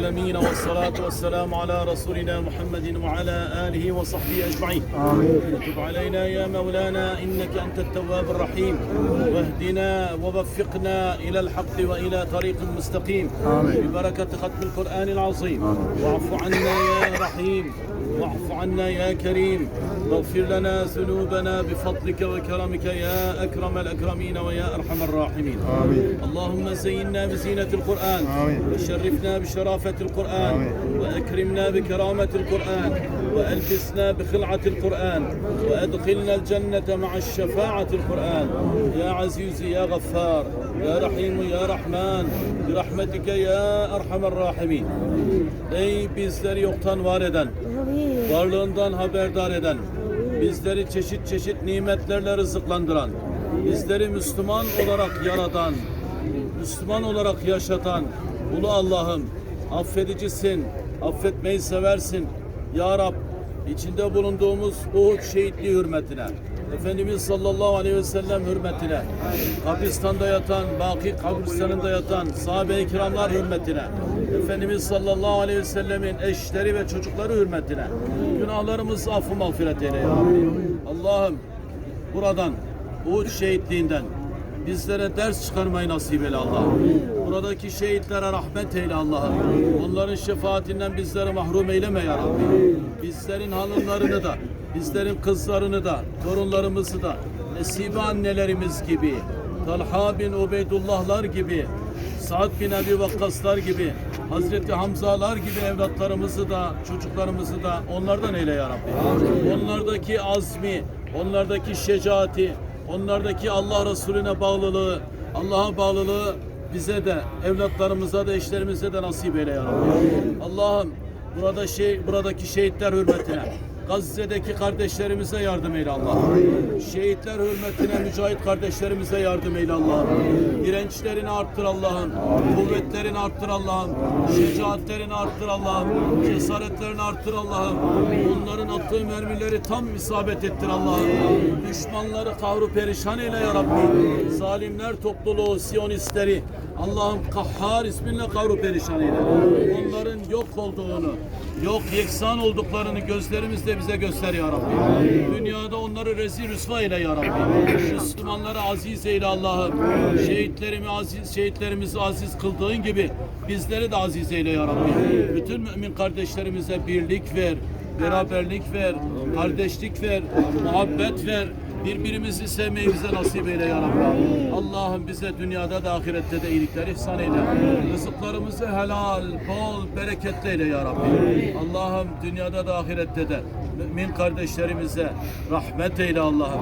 العالمين والصلاة والسلام على رسولنا محمد وعلى آله وصحبه أجمعين. آمين. تب علينا يا مولانا إنك أنت التواب الرحيم. واهدنا ووفقنا إلى الحق وإلى طريق مستقيم. آمين. ببركة ختم القرآن العظيم. واعف عنا يا رحيم. واعف عنا يا كريم. واغفر لنا ذنوبنا بفضلك وكرمك يا أكرم الأكرمين ويا أرحم الراحمين. آمين. اللهم زينا بزينة القرآن. آمين. وشرفنا بشرافة القرآن آمين. وأكرمنا بكرامة القرآن وألبسنا بخلعة القرآن وأدخلنا الجنة مع الشفاعة القرآن يا عزيز يا غفار يا رحيم يا رحمن برحمتك يا أرحم الراحمين Ey bizleri yoktan var eden, varlığından haberdar eden, bizleri çeşit çeşit nimetlerle rızıklandıran, bizleri Müslüman olarak yaratan, Müslüman olarak yaşatan Ulu Allah'ım affedicisin, affetmeyi seversin. Ya Rab içinde bulunduğumuz Uhud şehitliği hürmetine, Efendimiz sallallahu aleyhi ve sellem hürmetine, kabristanda yatan, baki kabristanında yatan sahabe-i kiramlar hürmetine, Efendimiz sallallahu aleyhi ve sellemin eşleri ve çocukları hürmetine, günahlarımızı affı mağfiret eyle ya. Allah'ım buradan, Uhud şehitliğinden, Bizlere ders çıkarmayı nasip eyle Allah'ım. Buradaki şehitlere rahmet eyle Allah'ım. Onların şefaatinden bizleri mahrum eyleme ya Rabbi. Bizlerin hanımlarını da, bizlerin kızlarını da, torunlarımızı da, Nesibe annelerimiz gibi, Talha bin Ubeydullahlar gibi, Sa'd bin Ebi Vakkaslar gibi, Hazreti Hamzalar gibi evlatlarımızı da, çocuklarımızı da onlardan eyle ya Rabbi. Onlardaki azmi, onlardaki şecaati, onlardaki Allah Resulüne bağlılığı, Allah'a bağlılığı bize de, evlatlarımıza da, eşlerimize de nasip eyle ya Rabbi. Allah'ım burada şey, buradaki şehitler hürmetine, Gazze'deki kardeşlerimize yardım eyle Allah'ım. Şehitler hürmetine mücahit kardeşlerimize yardım eyle Allah'ım. Dirençlerini arttır Allah'ım. Kuvvetlerini arttır Allah'ım. Şecaatlerini arttır Allah'ım. Cesaretlerini arttır Allah'ım. Onların attığı mermileri tam isabet ettir Allah'ım. Düşmanları kahru perişan eyle ya Rabbi. Zalimler topluluğu, Siyonistleri Allah'ım Kahhar isminle kahru perişan eyle. Onların yok olduğunu, yok yeksan olduklarını gözlerimizle bize göster ya Rabbi. Dünyada onları rezil rüsva eyle ya Rabbi. Müslümanları aziz eyle Allah'ım. Şehitlerimi aziz, şehitlerimizi aziz kıldığın gibi bizleri de aziz eyle ya Rabbi. Bütün mümin kardeşlerimize birlik ver, beraberlik ver, kardeşlik ver, muhabbet ver. Birbirimizi sevmeyi nasip eyle ya Rabbi. Allah'ım bize dünyada da ahirette de iyilikler ihsan eyle. Rızıklarımızı helal, bol, bereketli eyle ya Rabbi. Allah'ım dünyada da ahirette de mümin kardeşlerimize rahmet eyle Allah'ım.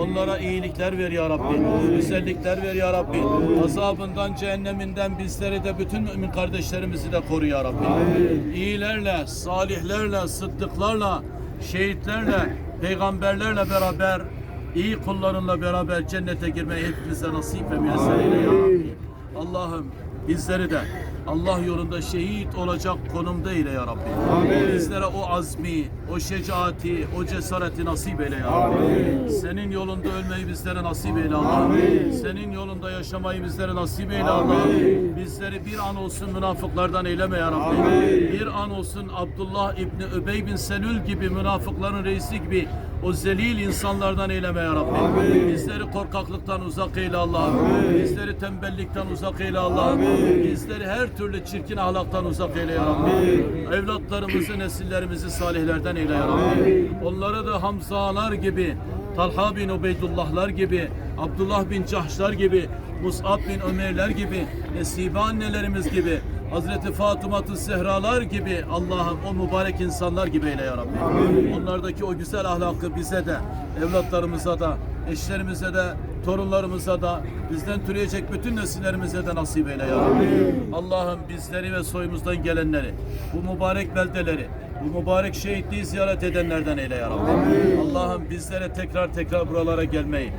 Onlara iyilikler ver ya Rabbi. Güzellikler ver ya Rabbi. Azabından, cehenneminden bizleri de bütün mümin kardeşlerimizi de koru ya Rabbi. İyilerle, salihlerle, sıddıklarla, şehitlerle, peygamberlerle beraber iyi kullarınla beraber cennete girmeyi hepimize nasip ve müyesser eyle ya Rabbi. Allah'ım bizleri de Allah yolunda şehit olacak konumda eyle ya Rabbi. Bizlere o azmi, o şecaati, o cesareti nasip eyle ya Rabbi. Senin yolunda ölmeyi bizlere nasip eyle Allah'ım. Senin yolunda yaşamayı bizlere nasip eyle Allah'ım. Bizleri bir an olsun münafıklardan eyleme ya Rabbi. Bir an olsun Abdullah İbni Übey bin Selül gibi münafıkların reisi gibi o zelil insanlardan eyleme ya Rabbi. Bizleri korkaklıktan uzak eyle Allah'ım. Bizleri tembellikten uzak eyle Allah'ım. Bizleri her türlü çirkin ahlaktan uzak eyle ya Rabbi. Evlatlarımızı, nesillerimizi salihlerden eyle ya Rabbi. Onları da Hamzalar gibi, Talha bin Ubeydullahlar gibi, Abdullah bin Cahşlar gibi, Mus'ab bin Ömerler gibi, Nesibe annelerimiz gibi, Hazreti Fatıma-tı Zehralar gibi Allah'ım o mübarek insanlar gibi eyle ya Rabbi. Onlardaki o güzel ahlakı bize de, evlatlarımıza da, eşlerimize de, torunlarımıza da, bizden türeyecek bütün nesillerimize de nasip eyle ya Rabbi. Allah'ım bizleri ve soyumuzdan gelenleri, bu mübarek beldeleri, bu mübarek şehitliği ziyaret edenlerden eyle ya Rabbi. Allah'ım bizlere tekrar tekrar buralara gelmeyi,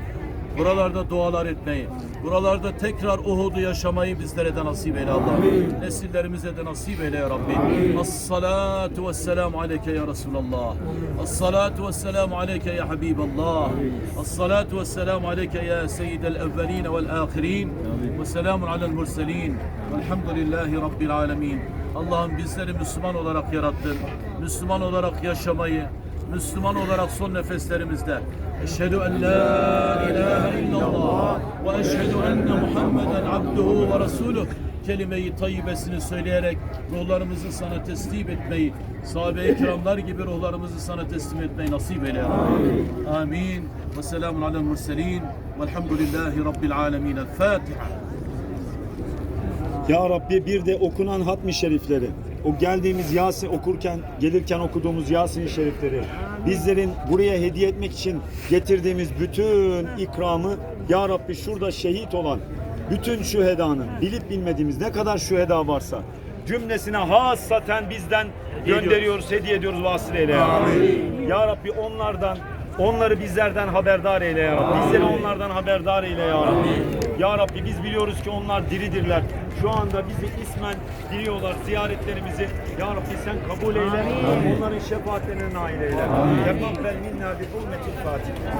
Buralarda dualar etmeyi, buralarda tekrar Uhud'u yaşamayı bizlere de nasip eyle Allah. Nesillerimize de nasip eyle ya Rabbi. As-salatu ve selamu aleyke ya Resulallah. As-salatu ve selamu aleyke ya Habiballah. As-salatu ve selamu aleyke ya seyyidel evvelin vel ahirin. Ve selamun alel murselin. Velhamdülillahi Rabbil alemin. Allah'ım bizleri Müslüman olarak yarattın. Müslüman olarak yaşamayı, Müslüman olarak son nefeslerimizde Eşhedü en la ilahe illallah ve eşhedü enne Muhammeden abduhu ve resuluh kelime-i tayyibesini söyleyerek ruhlarımızı sana teslim etmeyi, sahabe-i kiramlar gibi ruhlarımızı sana teslim etmeyi nasip eyle. Amin. Ve selamun alel murselin. Velhamdülillahi Rabbil alemin. El Fatiha. Ya Rabbi bir de okunan hatmi şerifleri, o geldiğimiz Yasin okurken, gelirken okuduğumuz Yasin şerifleri, bizlerin buraya hediye etmek için getirdiğimiz bütün ikramı Ya Rabbi şurada şehit olan bütün şühedanın, bilip bilmediğimiz ne kadar şüheda varsa cümlesine hassaten bizden gönderiyoruz, hediye ediyoruz vasile eyle ya Rabbi. Ya Rabbi onlardan Onları bizlerden haberdar eyle ya Rabbi. Bizleri onlardan haberdar eyle ya Rabbi. Ya Rabbi biz biliyoruz ki onlar diridirler. Şu anda bizi ismen biliyorlar ziyaretlerimizi. Ya Rabbi sen kabul eyle. Onların şefaatlerine nail eyle. Tekabbel minna bi hurmetil Fatiha.